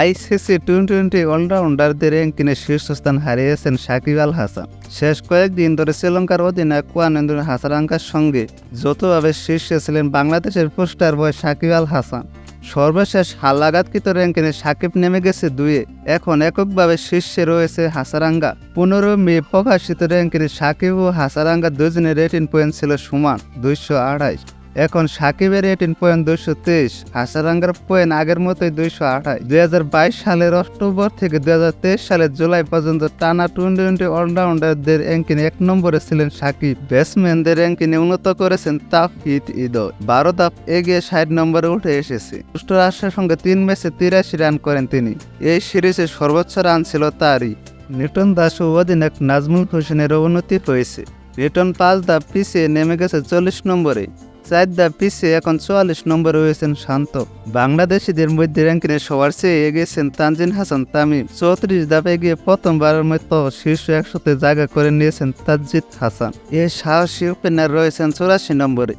ICC twenty twenty অলরাউন্ডারদের র্যাঙ্কিংয়ে শীর্ষস্থান হারিয়েছেন সাকিব আল হাসান। শেষ কয়েকদিন ধরে শ্রীলঙ্কার অধিনায়ক কুয়ানন্দন হাসারাঙ্কার সঙ্গে যৌথভাবে শীর্ষে ছিলেন বাংলাদেশের পোস্টার বয় সাকিব আল হাসান। সর্বশেষ হালাগাতকৃত র্যাঙ্কিংয়ে সাকিব নেমে গেছে দুয়ে এখন এককভাবে শীর্ষে রয়েছে হাসারাঙ্গা। পনেরো মে প্রকাশিত র্যাঙ্কিংয়ে সাকিব ও হাসারাঙ্গা দুজনের রেটিন পয়েন্ট ছিল সমান দুইশো আড়াইশ এখন সাকিবের এটিন পয়েন্ট দুইশো তেইশ হাসারাঙ্গার পয়েন্ট আগের মতোই দুইশো আঠাশ। দুই হাজার বাইশ সালের অক্টোবর থেকে দুই হাজার তেইশ সালের জুলাই পর্যন্ত টানা টোয়েন্টি টোয়েন্টি অলরাউন্ডারদের র্যাঙ্কিং এক নম্বরে ছিলেন সাকিব। ব্যাটসম্যানদের র্যাঙ্কিং উন্নত করেছেন তাফহিদ ইদয় বারো ধাপ এগিয়ে ষাট নম্বরে উঠে এসেছে। যুক্তরাষ্ট্রের সঙ্গে তিন ম্যাচে তিরাশি রান করেন তিনি। এই সিরিজে সর্বোচ্চ রান ছিল তারই। নিউটন দাস ও অধিনায়ক নাজমুল হোসেনের অবনতি হয়েছে। রিটন পাঁচ ধাপ পিছিয়ে নেমে গেছে চল্লিশ নম্বরে। চার ধাপ এখন চুয়াল্লিশ নম্বরে রয়েছেন শান্ত। বাংলাদেশিদের মধ্যে র্যাঙ্কিংয়ে সবার চেয়ে এগিয়েছেন তানজিন হাসান, তামিম। চৌত্রিশ ধাপে গিয়ে প্রথমবারের মতো শীর্ষ একশোতে জায়গা করে নিয়েছেন তাজিদ হাসান। এ সাহসী ওপেনার রয়েছেন চৌরাশি নম্বরে।